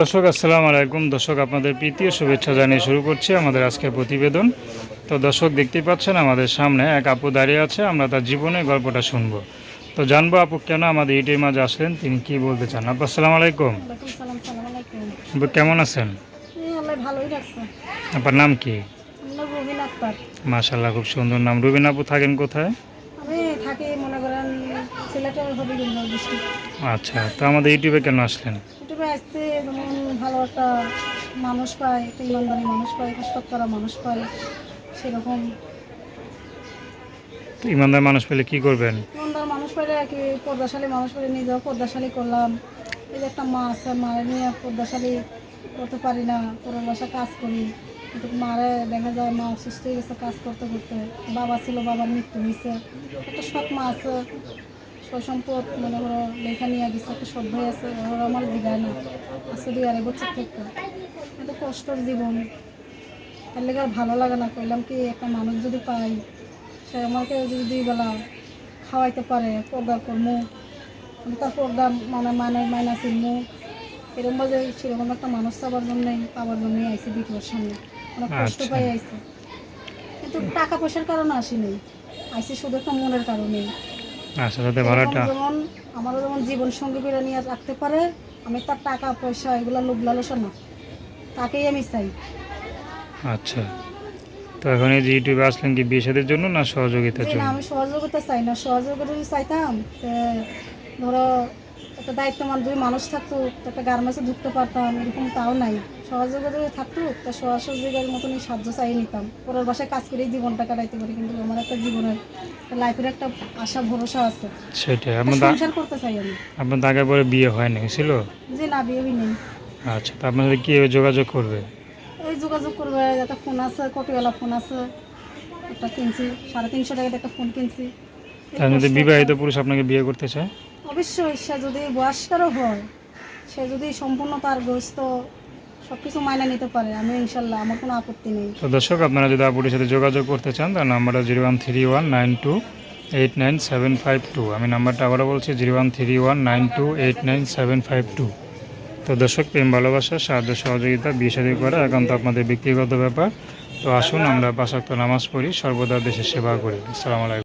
দর্শক আসসালামু আলাইকুম। দর্শক আপনাদের প্রীতীয় শুভেচ্ছা জানিয়ে শুরু করছি আমাদের আজকের প্রতিবেদন। তো দর্শক দেখতেই পাচ্ছেন আমাদের সামনে এক আপু দাঁড়িয়ে আছে আমরা তার জীবনের গল্পটা শুনব। তো জানব আপু কেন আমাদের ইটির মাঝে আসলেন তিনি কি বলতে চান? আপু আসসালামু আলাইকুম। কেমন আছেন? আপনার নাম কি? মাশাল্লাহ খুব সুন্দর নাম। রুবিন আপু থাকেন কোথায়? আচ্ছা তো আমাদের ইউটিউবে কেন আসলেন? ইউটিউবে আসছে যেমন ভালো একটা মানুষ পায় একটা ইমানদারি মানুষ পায় কষ্ট করা মানুষ পায় সেরকম। ইমানদার মানুষ পেলে কি করবেন? ইমানদার মানুষ আর কি পর্দাশালী মানুষ পাইলে নিজেও পর্দাশালী করলাম। এই যে একটা মা আছে মায়ের নিয়ে পর্দাশালী করতে পারি না পরের বাসা কাজ করি। কিন্তু মারে দেখা যায় মা অসুস্থ হয়ে গেছে কাজ করতে করতে বাবা ছিল বাবার মৃত্যু হয়েছে। একটা সৎ মা আছে সম্পদ মনে করো লেখা নিয়ে গেছে একটা সৎ আছে ওরা আমার জিগায় না দুই আড়াই বছর থেকে। এত কষ্টর জীবন। তার লেগে আর ভালো লাগে না কইলাম কি একটা মানুষ যদি পাই সে আমাকে যদি দুই বেলা খাওয়াইতে পারে পর্দা করমু আমি তার পর্দা মানে মানে মাইনা চিনমু এরকম বাজে সেরকম একটা মানুষ পাবার জন্যই পাবার জন্যই আইসি বিক্রোর সামনে। অনেক কষ্ট আচ্ছা। পাই আইসি কিন্তু টাকা পয়সার কারণে আসিনি। আইসি শুধু একটা মনের কারণে। আচ্ছা তাতে যেমন আমারও যেমন জীবন সঙ্গী করে নিয়ে রাখতে পারে আমি তার টাকা পয়সা এগুলো লোভ লালসা না। তাকেই আমি চাই। আচ্ছা। তো এখন এই যে ইউটিউবে আসলেন কি বিয়ে সাদের জন্য না সহযোগিতার জন্য? আমি সহযোগিতা চাই না। সহযোগিতা চাইতাম ধরো একটা দায়িত্বমান দুই মানুষ থাকতো একটা গার্মেন্টসে ঢুকতে পারতাম এরকম তাও নাই। সহযোগিতা যদি থাকতো তা সহযোগিতার মতনই সাহায্য চাই নিতাম। পরের বাসায় কাজ করেই জীবনটা কাটাইতে পারি কিন্তু আমার একটা জীবনের লাইফের একটা আশা ভরসা আছে। সেটাই সংসার করতে চাই আমি। আপনার আগে পরে বিয়ে হয়নি ছিল? যে না বিয়ে হই নেই আচ্ছা তো আপনার সাথে কীভাবে যোগাযোগ করবে? এই যোগাযোগ করবে একটা ফোন আছে কপিওয়ালা ফোন আছে একটা কিনছি সাড়ে তিনশো টাকাতে একটা ফোন কিনছি। তার যদি বিবাহিত পুরুষ আপনাকে বিয়ে করতে চায়? অবশ্যই সে যদি বয়স্কারও হয় সে যদি সম্পূর্ণ তার গ্রস্ত সব কিছু মাইনে নিতে পারে আমি ইনশাল্লাহ আমার কোনো আপত্তি নেই। তো দর্শক আপনারা যদি আপুটির সাথে যোগাযোগ করতে চান তার নাম্বারটা zero one three one nine two eight nine seven five two. আমি নাম্বারটা আবারও বলছি zero one three one nine two eight nine seven five two. তো দর্শক প্রেম ভালোবাসা সাহায্য সহযোগিতা বিয়ে শাদী করা একান্ত আপনাদের ব্যক্তিগত ব্যাপার। তো আসুন আমরা পাশাক্ত নামাজ পড়ি সর্বদা দেশের সেবা করি। আসসালামু আলাইকুম।